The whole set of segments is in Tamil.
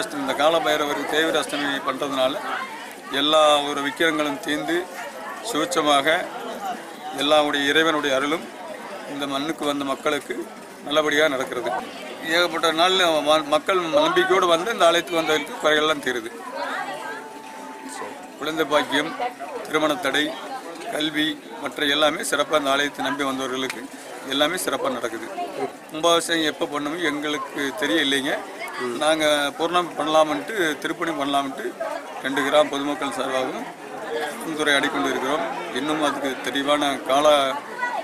அஷ்டமி இந்த கால பைரவருக்கு தேவிர அஷ்டமி பண்ணுறதுனால எல்லா ஒரு விக்கிரங்களும் தீர்ந்து சுவிச்சமாக எல்லாவுடைய இறைவனுடைய அருளும் இந்த மண்ணுக்கு வந்த மக்களுக்கு நல்லபடியாக நடக்கிறது. ஏகப்பட்ட நாளில் மக்கள் நம்பிக்கையோடு வந்து இந்த ஆலயத்துக்கு வந்தவர்களுக்கு குறைகள்லாம் தீருது. குழந்தை பாக்கியம் திருமண தடை கல்வி மற்ற எல்லாமே சிறப்பாக இந்த ஆலயத்தை நம்பி வந்தவர்களுக்கு எல்லாமே சிறப்பாக நடக்குது. கும்பாபிஷேகம் எப்போ பண்ணணும் எங்களுக்கு தெரிய இல்லைங்க நாங்கள் பூர்ணம் பண்ணலாமன்ட்டு திருப்பணி பண்ணலாமன்ட்டு ரெண்டு கிராம் பொதுமக்கள் சார்பாகவும் துறை அடிக்கொண்டு இருக்கிறோம். இன்னும் அதுக்கு தெளிவான கால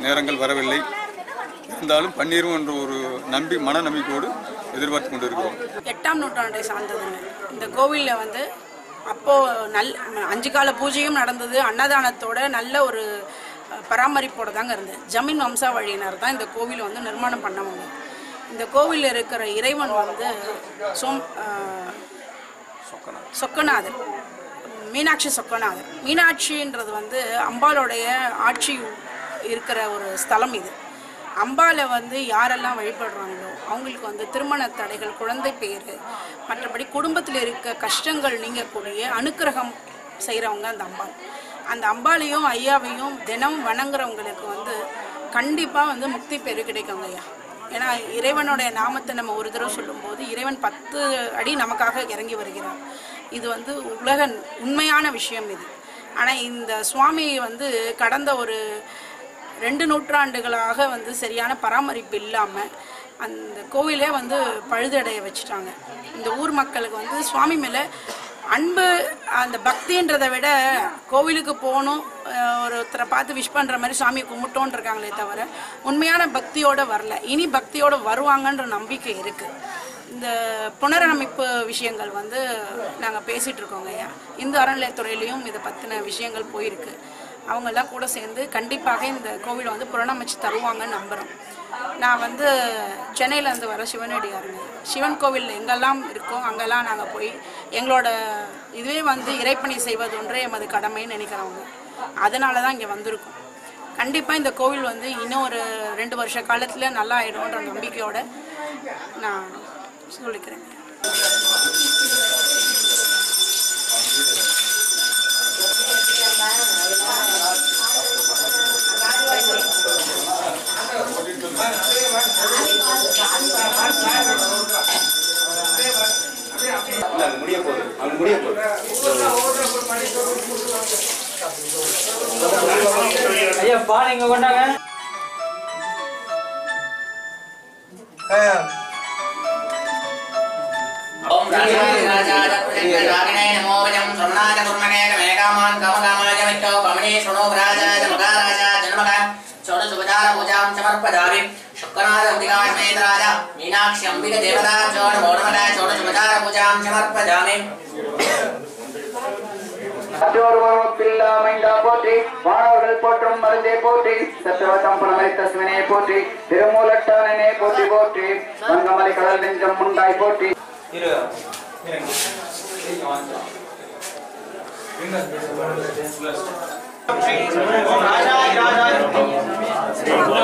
நேரங்கள் வரவில்லை. இருந்தாலும் பன்னீரும் என்ற ஒரு நம்பி மன நம்பிக்கையோடு எதிர்பார்த்து கொண்டு இருக்கிறோம் எட்டாம் நூற்றாண்டை சார்ந்ததுங்க. இந்த கோவிலில் வந்து அப்போது நல் அஞ்சு கால பூஜையும் நடந்தது. அன்னதானத்தோட நல்ல ஒரு பராமரிப்போடு தாங்க இருந்தது. ஜமீன் வம்சாவழியினர் தான் இந்த கோவிலை வந்து நிர்மாணம் பண்ணவங்க. இந்த கோவிலில் இருக்கிற இறைவன் வந்து சோம் சொக்கநாதர். மீனாட்சி சொக்கநாதர். மீனாட்சின்றது வந்து அம்பாலோடைய ஆட்சி இருக்கிற ஒரு ஸ்தலம் இது. அம்பாலை வந்து யாரெல்லாம் வழிபடுறாங்களோ அவங்களுக்கு வந்து திருமண தடைகள் குழந்தை பேர் மற்றபடி குடும்பத்தில் இருக்க கஷ்டங்கள் நீங்கக்கூடிய அனுக்கிரகம் செய்கிறவங்க அந்த அம்பாள். அந்த அம்பாளையும் ஐயாவையும் தினமும் வணங்குறவங்களுக்கு வந்து கண்டிப்பாக வந்து முக்தி பேர் கிடைக்குங்க ஐயா. ஏன்னா இறைவனுடைய நாமத்தை நம்ம ஒரு தடவை சொல்லும்போது இறைவன் பத்து அடி நமக்காக இறங்கி வருகிறார் இது வந்து உலக உண்மையான விஷயம் இது. ஆனால் இந்த சுவாமி வந்து கடந்த ஒரு ரெண்டு நூற்றாண்டுகளாக வந்து சரியான பராமரிப்பு இல்லாமல் அந்த கோவிலே வந்து பழுதடைய வச்சுட்டாங்க. இந்த ஊர் மக்களுக்கு வந்து சுவாமி மேலே அன்பு அந்த பக்தின்றதை விட கோவிலுக்கு போகணும் ஒருத்தரை பார்த்து விஷ் பண்ணுற மாதிரி சாமியை கும்பிட்டோன்னு இருக்காங்களே தவிர உண்மையான பக்தியோடு வரல. இனி பக்தியோடு வருவாங்கன்ற நம்பிக்கை இருக்குது இந்த புனரமைப்பு விஷயங்கள் வந்து நாங்கள் பேசிகிட்டு இருக்கோங்க ஐயா. இந்து அறநிலையத்துறையிலையும் இதை பற்றின விஷயங்கள் போயிருக்கு. அவங்கெல்லாம் கூட சேர்ந்து கண்டிப்பாக இந்த கோவிலை வந்து புனரமைச்சு தருவாங்கன்னு நம்புகிறோம் நான் வந்து சென்னையிலேருந்து வர சிவனடியாருங்க சிவன் கோவில் எங்கெல்லாம் இருக்கோ அங்கெல்லாம் நாங்கள் போய் எங்களோட இதுவே வந்து இறைப்பணி செய்வது ஒன்றே எமது கடமைன்னு நினைக்கிறவங்க அதனால தான் இங்கே வந்திருக்கோம். கண்டிப்பாக இந்த கோவில் வந்து இன்னும் ஒரு ரெண்டு வருஷ காலத்தில் நல்லா ஆயிடும்ன்ற நம்பிக்கையோடு நான் சொல்லிக்கிறேன். முடிய போகுது அவன் முடிய போகுது ஐயா பால் எங்க கொண்டாங்க? சொன்னாஜ குர்மகே மேகாமான் கமகாமாஜ மிட்டோ சுணோ ராஜா पूजां समर्पयामि शुक्रनाथ अम्बिकाश्मेतराज मीनाक्षि अम्बिक देवता च नमो नमः षोडशोपचार पूजां समर्पयामि பில்லாமைண்டா போற்றி மாணவர்கள் போற்றும் மருந்தே போற்றி சத்திரவட்டம் புனமரித்தஸ்வினே போற்றி திருமூலட்டானனே போற்றி போற்றி வங்கமலை கடல் நெஞ்சம் முண்டாய் போற்றி இரு भ्यो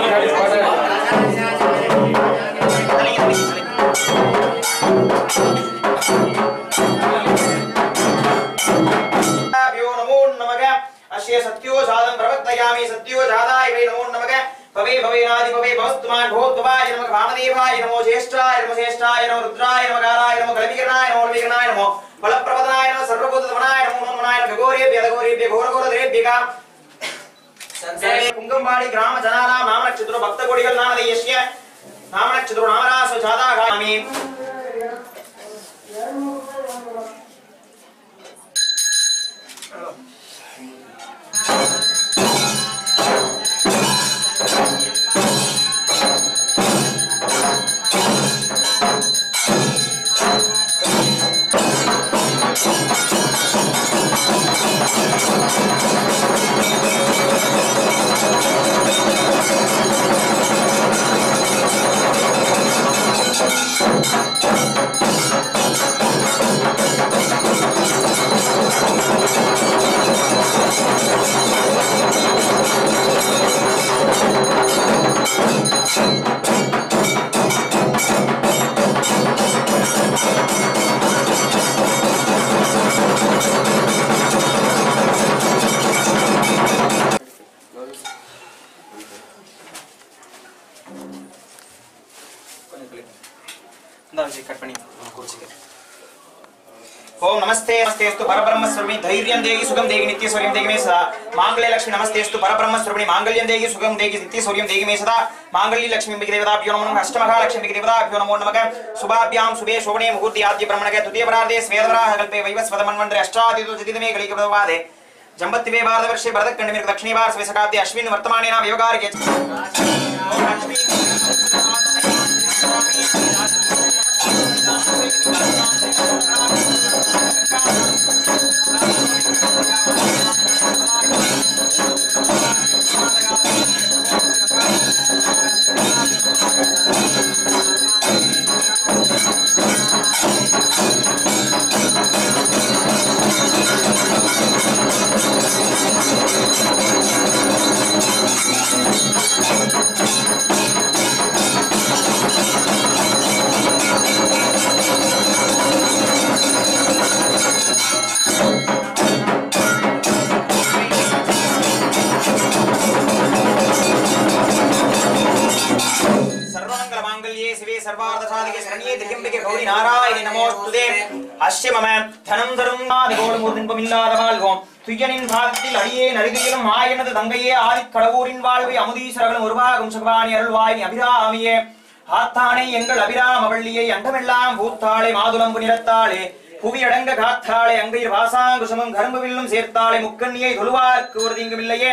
சேஷ்டாய நம சேஷ்டாய நம ருத்ராய நம காலாய நம கலவிகரணாய நம உலவிகரணாய நமோ பலப்பிரபதனாய நம சர்வபூதவனாய நமோ கொஞ்சம் ओम नमस्ते नमस्तेस्तु परब्रह्म स्वरूपिणी धैर्यं देहि सुखं देहि नित्य सूर्यं देहि लक्ष्मी नमस्तेस्तु परब्रह्म स्वरूपिणी मांगल्यं देहि सुखं देहि नित्य सूर्यं देहि लक्ष्मी बिग नमो नमः अष्टमहा नमो नमः शुभाभ्याम शुभे शोभने मुहूर्ते आद्य ब्रह्मणगे द्वितीय परार्धे स्वेदवराह कल्पे वैवस्वत मन्वन्तरे अष्टादितो जतितमे कलिकपदवादे भारतवर्षे भरतखण्डमेर दक्षिणे भारतस्वे सकाब्दे अश्विन वर्तमानेन व्यवहारके All right. சர்வமங்கல மாங்கல்யே சிவே சர்வார்த்த சாதகே சரணியே திகம்பகே கௌரி நாராயணி நமோஸ்துதே அஷ்ய தனம் தரும் நாதிகோளும் ஒரு இன்பம் இல்லாத வாழ்வோம் துய்யனின் பாதத்தில் அடியே நறுகையிலும் மாயனது தங்கையே ஆதிக்கடவூரின் வாழ்வை அமுதீஸ்வரர்களும் உருவாகும் சுகவாணி அருள்வாயினி அபிராமியே ஆத்தானை எங்கள் அபிராம வள்ளியை அண்டமெல்லாம் பூத்தாளே மாதுளம்பு நிறத்தாளே புவி அடங்க காத்தாளே அங்கையில் வாசாங்குஷமும் கரும்பு வில்லும் சேர்த்தாளே முக்கண்ணியை தொழுவார்க்கு ஒரு தீங்கும் இல்லையே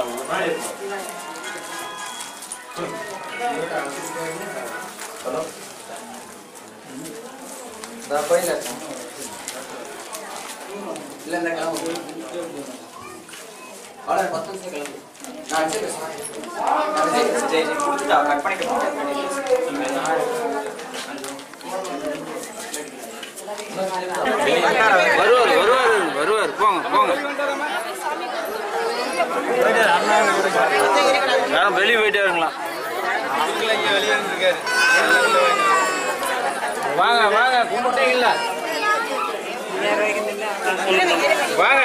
ஓரமா நில்லுங்க வழி இந்த நில்லுங்க வழி கட் வருவார் வருவார் வருவார் போங்க போங்க யாரும் வெளியே போயிட்டாருங்களா வாங்க வாங்க வாங்க கும்பிட்டே இல்லை. வாங்க.